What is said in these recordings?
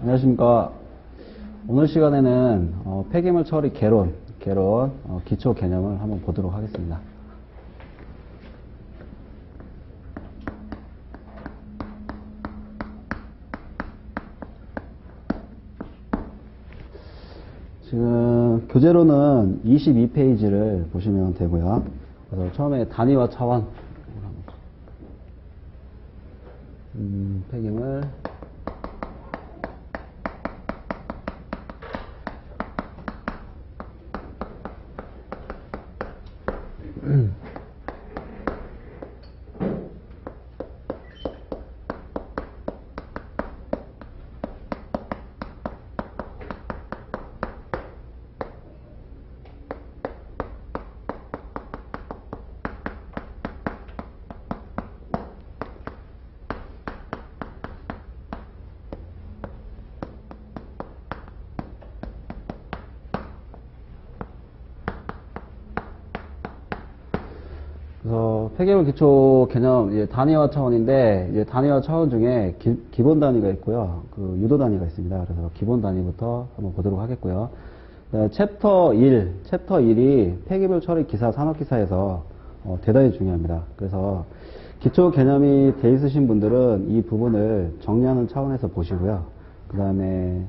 안녕하십니까. 오늘 시간에는 어, 폐기물 처리 개론, 개론 어, 기초 개념을 한번 보도록 하겠습니다. 지금 교재로는 22페이지를 보시면 되고요. 그래서 처음에 단위와 차원 음, 폐기물 그래서 폐기물 기초 개념 이제 단위화 차원인데 이제 단위화 차원 중에 기, 본 단위가 있고요. 그 유도 단위가 있습니다. 그래서 기본 단위부터 한번 보도록 하겠고요. 네, 챕터 1, 챕터 1이 폐기물 처리 기사 산업 기사에서 어, 대단히 중요합니다. 그래서 기초 개념이 돼 있으신 분들은 이 부분을 정리하는 차원에서 보시고요. 그 다음에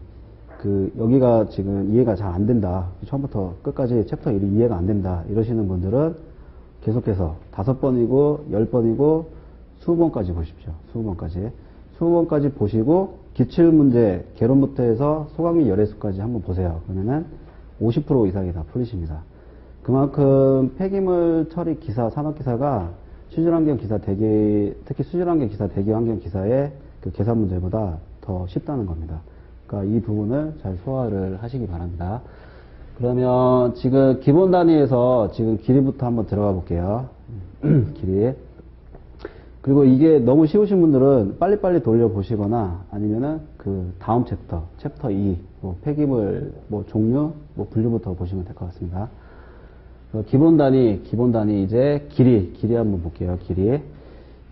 그 여기가 지금 이해가 잘 안 된다. 처음부터 끝까지 챕터 1이 이해가 안 된다. 이러시는 분들은 계속해서 다섯 번이고 열 번이고 스무 번까지 보십시오. 스무 번까지. 스무 번까지 보시고 기출 문제 개론부터 해서 소강미 열애수까지 한번 보세요. 그러면은 50% 이상이 다 풀리십니다. 그만큼 폐기물 처리 기사, 산업기사가 수질환경 기사 대기, 특히 수질환경 기사 대기 환경 기사의 그 계산 문제보다 더 쉽다는 겁니다. 그러니까 이 부분을 잘 소화를 하시기 바랍니다. 그러면 지금 기본 단위에서 지금 길이부터 한번 들어가 볼게요. 길이. 그리고 이게 너무 쉬우신 분들은 빨리빨리 돌려보시거나 아니면은 그 다음 챕터, 챕터 2, 뭐 폐기물, 뭐 종류, 뭐 분류부터 보시면 될 것 같습니다. 어, 기본 단위, 기본 단위 이제 길이, 길이 한번 볼게요. 길이.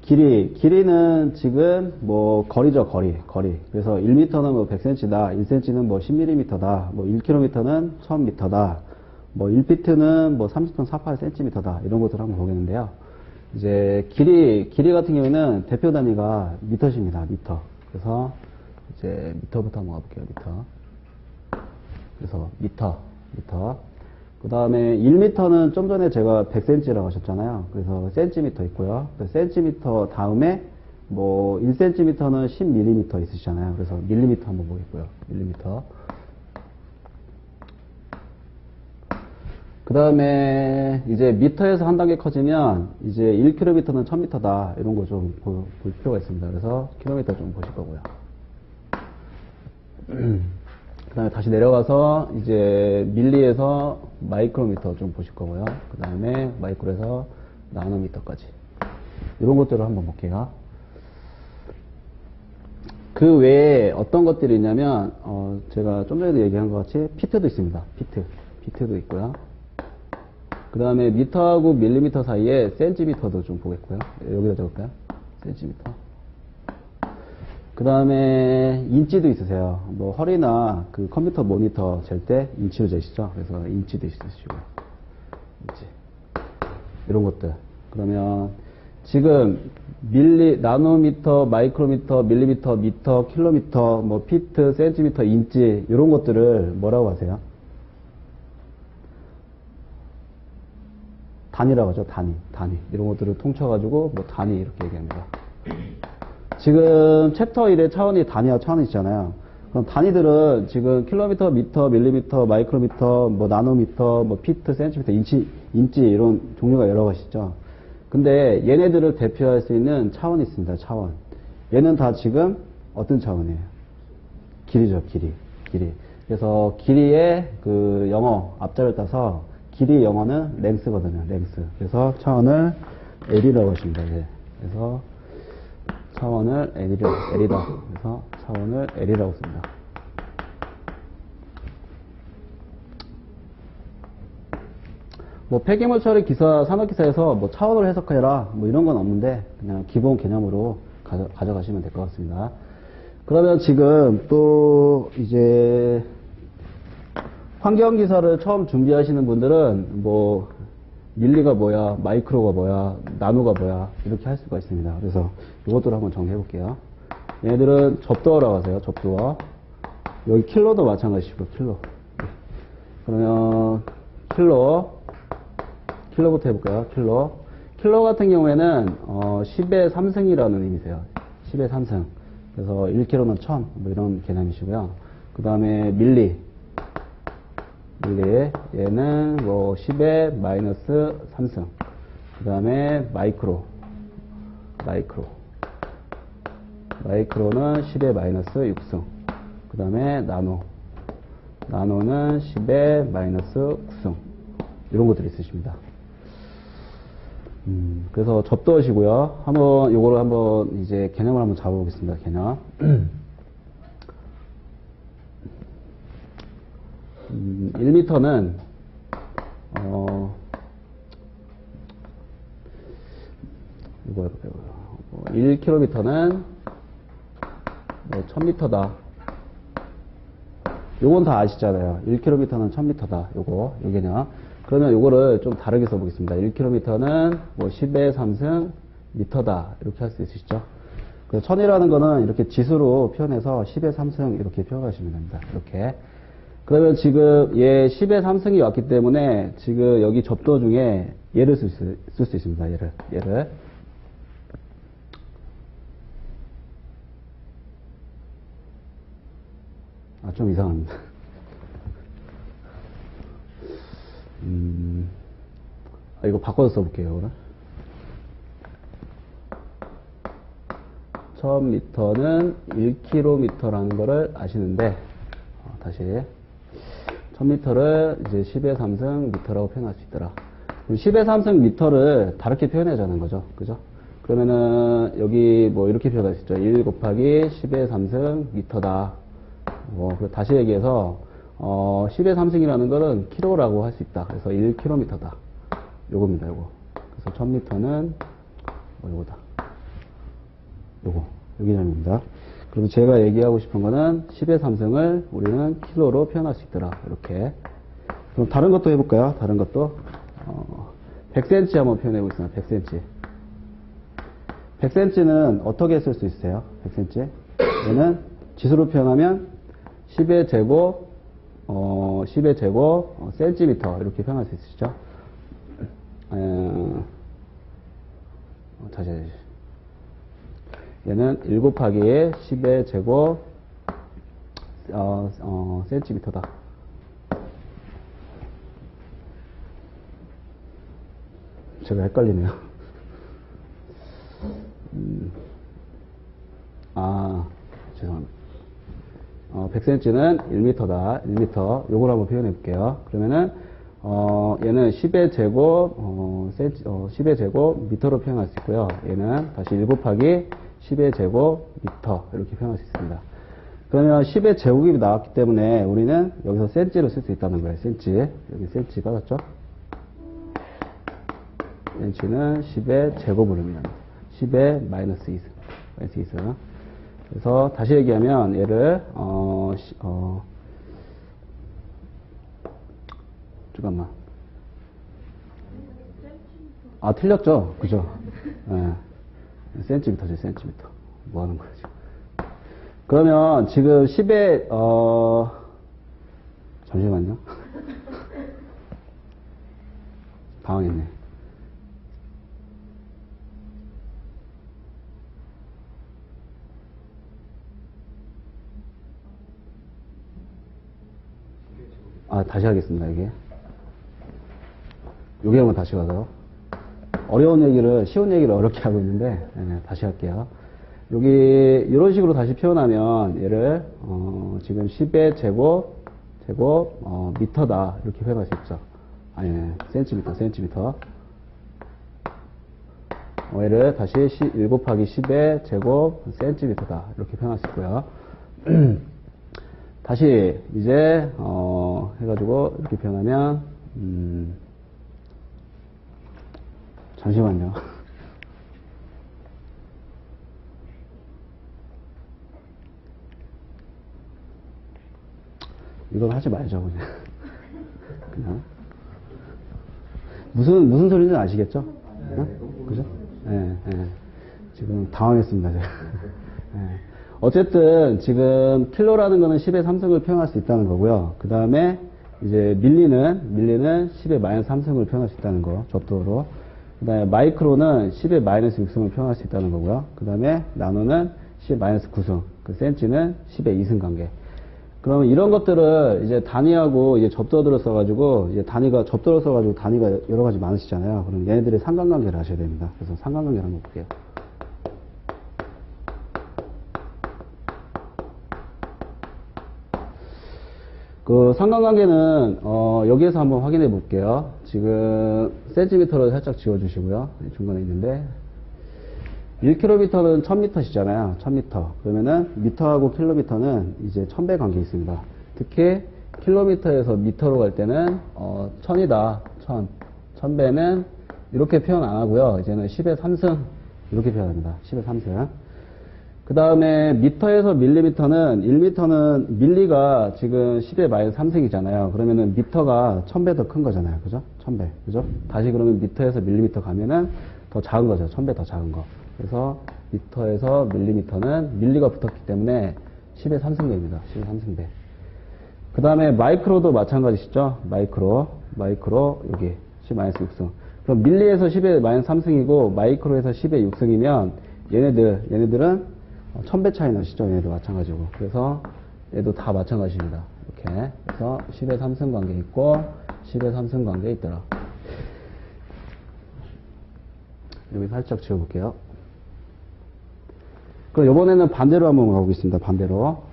길이, 길이는 지금 뭐 거리죠, 거리, 거리. 그래서 1m는 뭐 100cm다, 1cm는 뭐 10mm다, 뭐 1km는 1000m다, 뭐 1피트는 뭐 30.48cm다, 이런 것들을 한번 보겠는데요. 이제 길이, 길이 같은 경우에는 대표 단위가 미터십니다, 미터. 그래서 이제 미터부터 한번 가볼게요, 미터. 그래서 미터, 미터. 그 다음에 1m는 좀 전에 제가 100cm라고 하셨잖아요. 그래서 센티미터 있고요. 센티미터 다음에 뭐 1cm는 10mm 있으시잖아요. 그래서 밀리미터 한번 보겠고요. 밀리미터. 그 다음에 이제 미터에서 한 단계 커지면 이제 1km는 1000m다. 이런 거 좀 볼 필요가 있습니다. 그래서 킬로미터 좀 보실 거고요. 그 다음에 다시 내려가서 이제 밀리에서 마이크로미터 좀 보실 거고요. 그 다음에 마이크로에서 나노미터까지. 이런 것들을 한번 볼게요. 그 외에 어떤 것들이 있냐면, 어, 제가 좀 전에도 얘기한 것 같이 피트도 있습니다. 피트. 피트도 있고요. 그 다음에 미터하고 밀리미터 사이에 센티미터도 좀 보겠고요. 여기다 적을까요? 센티미터. 그 다음에 인치도 있으세요. 뭐 허리나 그 컴퓨터 모니터 잴 때 인치로 재시죠. 그래서 인치도 있으시고요. 인치. 이런 것들. 그러면 지금 밀리, 나노미터, 마이크로미터, 밀리미터, 미터, 킬로미터, 뭐 피트, 센티미터, 인치 이런 것들을 뭐라고 하세요? 단위라고 하죠. 단위, 단위. 이런 것들을 통쳐 가지고 뭐 단위 이렇게 얘기합니다. 지금 챕터 1의 차원이 단위와 차원이 있잖아요. 그럼 단위들은 지금 킬로미터, 미터, 밀리미터, 마이크로미터, 뭐 나노미터, 뭐 피트, 센티미터, 인치, 인치 이런 종류가 여러 가지 있죠. 근데 얘네들을 대표할 수 있는 차원이 있습니다. 차원. 얘는 다 지금 어떤 차원이에요? 길이죠, 길이. 길이. 그래서 길이의 그 영어 앞자를 따서 길이 영어는 랭스거든요. 랭스. 그래서 차원을 L이라고 하십니다. 예. 그래서 차원을 L이라, L이다. 그래서 차원을 L이라고 씁니다. 뭐 폐기물 처리 기사, 산업 기사에서 뭐 차원을 해석해라 뭐 이런 건 없는데 그냥 기본 개념으로 가져, 가져가시면 될 것 같습니다. 그러면 지금 또 이제 환경 기사를 처음 준비하시는 분들은 뭐 밀리가 뭐야, 마이크로가 뭐야, 나노가 뭐야 이렇게 할 수가 있습니다. 그래서 이것들을 한번 정리해 볼게요. 얘네들은 접두어라고 하세요. 접두어. 여기 킬로도 마찬가지고 킬로. 그러면 킬로 킬로부터 해볼까요? 킬로. 킬로 같은 경우에는 어, 10의 3승이라는 의미세요. 10의 3승. 그래서 1kg는 1000, 뭐 이런 개념이시고요. 그 다음에 밀리. 밀리. 얘는 뭐 10의 마이너스 3승. 그 다음에 마이크로. 마이크로. 마이크로는 10의 마이너스 6승. 그 다음에 나노. 나노는 10의 마이너스 9승. 이런 것들이 있으십니다. 음, 그래서 접두하시고요. 한번 요거를 한번 이제 개념을 한번 잡아보겠습니다. 개념. 음, 1m는 어 이거 해볼까요? 1km는 뭐 1000m다. 요건 다 아시잖아요. 1km는 1000m다. 요거, 요 개념. 그러면 요거를 좀 다르게 써보겠습니다. 1km는 뭐 10의 3승 미터다. 이렇게 할 수 있으시죠? 그 1000이라는 거는 이렇게 지수로 표현해서 10의 3승 이렇게 표현하시면 됩니다. 이렇게. 그러면 지금 얘 10의 3승이 왔기 때문에 지금 여기 접도 중에 얘를 쓸 수, 있습니다. 얘를. 얘를. 아, 좀 이상합니다. 음, 아, 이거 바꿔서 써볼게요, 그럼. 1000m는 1km라는 거를 아시는데, 어, 다시. 1000m를 이제 10의 3승 미터라고 표현할 수 있더라. 그럼 10의 3승 미터를 다르게 표현하자는 거죠. 그죠? 그러면은, 여기 뭐 이렇게 표현할 수 있죠. 1 곱하기 10의 3승 미터다. 뭐, 그 다시 얘기해서, 어, 10의 3승이라는 거는 키로라고 할 수 있다. 그래서 1km다. 요겁니다, 요거. 그래서 1000m는, 뭐, 요거다. 요거. 요 개념입니다. 그리고 제가 얘기하고 싶은 거는 10의 3승을 우리는 킬로로 표현할 수 있더라. 이렇게. 그럼 다른 것도 해볼까요? 다른 것도. 어, 100cm 한번 표현해 보겠습니다. 100cm. 100cm는 어떻게 쓸 수 있어요? 100cm. 얘는 지수로 표현하면 10의 제곱, 어, 10의 제곱, 어, 센티미터, 이렇게 표현할 수 있으시죠? 에, 어, 다시, 다시. 얘는 1 곱하기 10의 제곱, 어, 어, 센티미터다. 제가 헷갈리네요. 음, 아, 죄송합니다. 어, 100cm는 1m다. 1m. 요걸 한번 표현해 볼게요. 그러면은, 어, 얘는 10의 제곱, 어, 센치, 어, 10의 제곱 미터로 표현할 수 있고요. 얘는 다시 1 곱하기 10의 제곱 미터. 이렇게 표현할 수 있습니다. 그러면 10의 제곱이 나왔기 때문에 우리는 여기서 센치를 쓸수 있다는 거예요. 센치. 여기 센치 받았죠? 센치는 10의 제곱을 의미합니다. 10의 마이너스 2승. 마이너스 2승. 그래서 다시 얘기하면 얘를 어, 시- 어 잠깐만 아 틀렸죠 그죠 예. 센티미터죠 센티미터 뭐 하는 거지 그러면 지금 10에 어 잠시만요 당황했네 아, 다시 하겠습니다, 이게. 요게 한번 다시 가서. 어려운 얘기를, 쉬운 얘기를 어렵게 하고 있는데, 네, 다시 할게요. 여기, 이런 식으로 다시 표현하면, 얘를, 어, 지금 10의 제곱, 제곱, 어, 미터다. 이렇게 표현할 수 있죠. 아니, 네, 센티미터, 센티미터. 어, 얘를 다시 1 곱하기 10의 제곱, 센티미터다. 이렇게 표현할 수 있고요. 다시 이제 어 해가지고 이렇게 표현하면 음 잠시만요. 이건 하지 말죠, 그냥. 그냥. 무슨, 무슨 소리인지 아시겠죠? 어? 그죠? 예, 예. 지금 당황했습니다, 제가. 예. 어쨌든, 지금 킬로라는 거는 10의 3승을 표현할 수 있다는 거고요. 그 다음에, 이제 밀리는, 밀리는 10의 마이너스 3승을 표현할 수 있다는 거, 접도로. 그 다음에 마이크로는 10의 마이너스 6승을 표현할 수 있다는 거고요. 그 다음에 나노는 10의 마이너스 9승, 그 센치는 10의 2승 관계. 그러면 이런 것들을 이제 단위하고 이제 접도들을 써가지고 이제 단위가 접도를 써가지고 단위가 여러 가지 많으시잖아요. 그럼 얘네들의 상관관계를 아셔야 됩니다. 그래서 상관관계를 한번 볼게요. 그 상관관계는 어, 여기에서 한번 확인해 볼게요. 지금 센티미터로 살짝 지워주시고요. 중간에 있는데 1km는 1000m시잖아요. 1000m. 그러면은 미터하고 킬로미터는 이제 1000배 관계 있습니다. 특히 킬로미터에서 미터로 갈 때는 어, 1000이다. 1000. 1000배는 이렇게 표현 안 하고요. 이제는 10의 3승 이렇게 표현합니다. 10의 3승. 그 다음에 미터에서 밀리미터는 1미터는 밀리가 지금 10의 마이너스 3승이잖아요. 그러면은 미터가 1000배 더 큰 거잖아요. 그죠? 1000배. 그죠? 다시 그러면 미터에서 밀리미터 가면은 더 작은 거죠. 1000배 더 작은 거. 그래서 미터에서 밀리미터는 밀리가 붙었기 때문에 10의 3승배입니다. 10의 3승배. 그 다음에 마이크로도 마찬가지시죠? 마이크로. 마이크로 여기 10 마이너스 6승. 그럼 밀리에서 10의 마이너스 3승이고 마이크로에서 10의 6승이면 얘네들 얘네들은 1000배 차이 나시죠? 얘네도 마찬가지고. 그래서 얘도 다 마찬가지입니다. 이렇게. 그래서 10의 3승 관계 있고 10의 3승 관계 있더라. 여기 살짝 지워볼게요. 그럼 이번에는 반대로 한번 가보겠습니다. 반대로.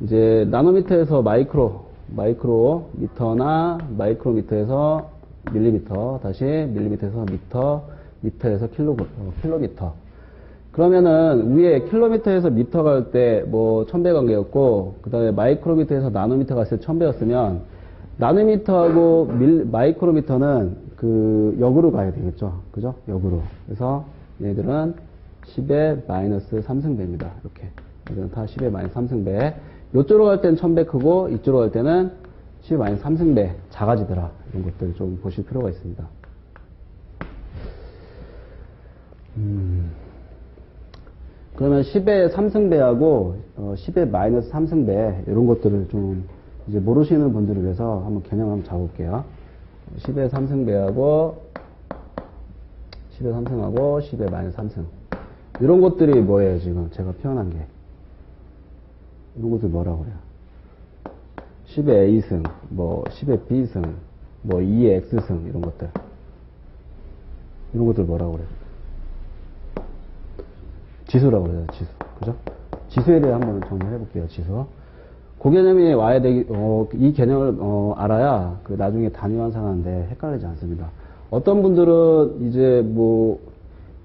이제 나노미터에서 마이크로, 마이크로 미터나 마이크로미터에서 밀리미터, 다시 밀리미터에서 미터, 미터에서 킬로, 어, 킬로미터. 그러면은 위에 킬로미터에서 미터 갈 때 뭐 천배 관계였고, 그 다음에 마이크로미터에서 나노미터 갔을 때 천배였으면, 나노미터하고 밀, 마이크로미터는 그 역으로 가야 되겠죠. 그죠? 역으로. 그래서 얘들은 10의 마이너스 3승배입니다. 이렇게. 얘들은 다 10의 마이너스 3승배. 요쪽으로 갈 때는 1000배 크고, 이쪽으로 갈 때는 10의 마이너스 3승배 작아지더라. 이런 것들 좀 보실 필요가 있습니다. 음. 그러면 10의 3승배하고 어, 10의 마이너스 3승배 이런 것들을 좀 이제 모르시는 분들을 위해서 한번 개념 한번 잡아볼게요. 10의 3승배하고 10의 3승하고 10의 마이너스 3승 이런 것들이 뭐예요 지금 제가 표현한 게 이런 것들 뭐라고 그래요? 10의 A승, 뭐 10의 B승, 뭐 2의 X승 이런 것들 이런 것들 뭐라고 그래요? 지수라고 그래요, 지수. 그죠? 지수에 대해 한번 정리해 볼게요, 지수. 그 개념이 와야 되기, 어, 이 개념을, 어, 알아야 그 나중에 단위 환 산하는데 헷갈리지 않습니다. 어떤 분들은 이제 뭐,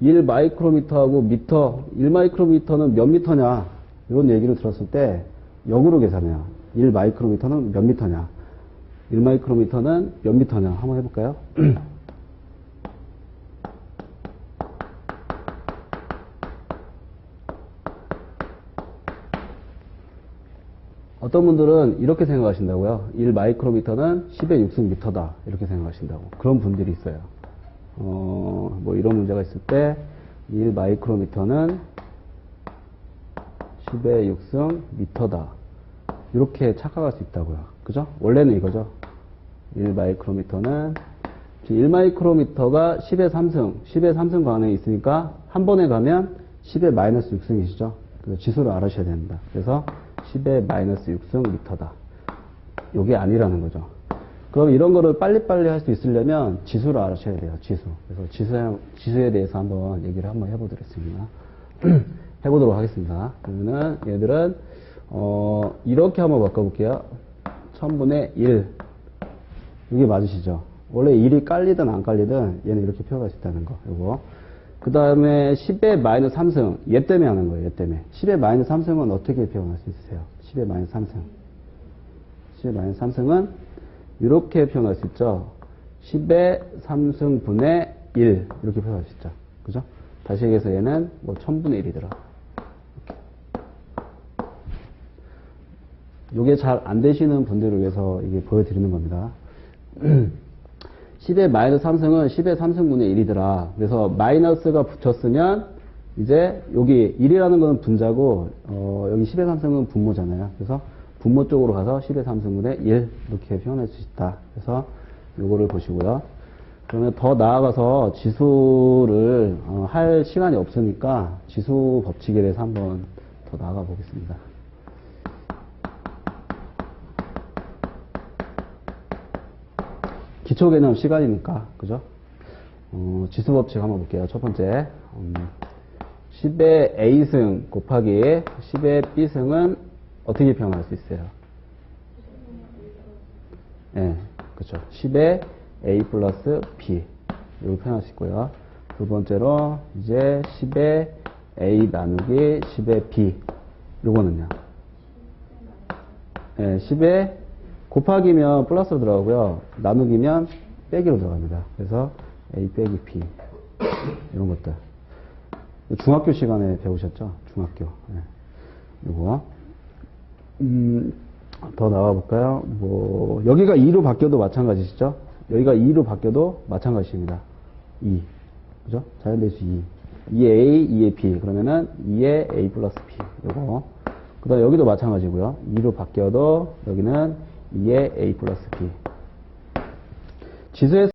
1 마이크로미터하고 미터, 1 마이크로미터는 몇 미터냐, 이런 얘기를 들었을 때, 역으로 계산해요. 1 마이크로미터는 몇 미터냐, 1 마이크로미터는 몇 미터냐, 한번 해볼까요? 어떤 분들은 이렇게 생각하신다고요. 1 마이크로미터는 10의 6승 미터다. 이렇게 생각하신다고. 그런 분들이 있어요. 어, 뭐 이런 문제가 있을 때 1 마이크로미터는 10의 6승 미터다. 이렇게 착각할 수 있다고요. 그죠? 원래는 이거죠. 1 마이크로미터는 1 마이크로미터가 10의 3승, 10의 3승 관에 있으니까 한 번에 가면 10의 마이너스 6승이시죠. 그래서 지수를 알아셔야 됩니다. 그래서 10의 마이너스 6승 미터다. 이게 아니라는 거죠. 그럼 이런 거를 빨리빨리 할 수 있으려면 지수를 알아셔야 돼요. 지수. 그래서 지수, 지수에 대해서 한번 얘기를 한번 해보도록하겠습니다. 해보도록 하겠습니다. 그러면은 얘들은 어, 이렇게 한번 바꿔볼게요. 1000분의 1. 이게 맞으시죠? 원래 1이 깔리든 안 깔리든 얘는 이렇게 표현할 수 있다는 거. 요거. 그 다음에 10의 마이너스 3승. 얘 때문에 하는 거예요. 얘 때문에. 10의 마이너스 3승은 어떻게 표현할 수 있으세요? 10의 마이너스 3승. 10의 마이너스 3승은 이렇게 표현할 수 있죠. 10의 3승분의 1. 이렇게 표현할 수 있죠. 그죠? 다시 얘기해서 얘는 뭐 1000분의 1이더라. 이게 잘 안 되시는 분들을 위해서 이게 보여드리는 겁니다. 10의 마이너스 3승은 10의 3승분의 1이더라. 그래서 마이너스가 붙였으면 이제 여기 1이라는 거는 분자고 어, 여기 10의 3승은 분모잖아요. 그래서 분모 쪽으로 가서 10의 3승분의 1 이렇게 표현할 수 있다. 그래서 요거를 보시고요. 그러면 더 나아가서 지수를 어, 할 시간이 없으니까 지수 법칙에 대해서 한번 더 나아가 보겠습니다. 기초 개념 시간이니까, 그죠? 어, 지수 법칙 한번 볼게요. 첫 번째. 음, 10의 A승 곱하기 10의 B승은 어떻게 표현할 수 있어요? 예, 네, 그렇죠. 10의 A 플러스 B. 이렇게 표현할 수 있고요. 두 번째로, 이제 10의 A 나누기 10의 B. 요거는요. 예, 10의 곱하기면 플러스로 들어가고요. 나누기면 빼기로 들어갑니다. 그래서 A 빼기 B. 이런 것들. 중학교 시간에 배우셨죠? 중학교. 예. 요거. 음, 더 나와 볼까요? 뭐, 여기가 2로 바뀌어도 마찬가지시죠? 여기가 2로 바뀌어도 마찬가지입니다. 2. 그죠? 자연대수 2. 2A, 2의 B. 그러면은 2의 A 플러스 B. 요거. 그 다음 여기도 마찬가지고요 2로 바뀌어도 여기는 2의 A 플러스 B. 지수에서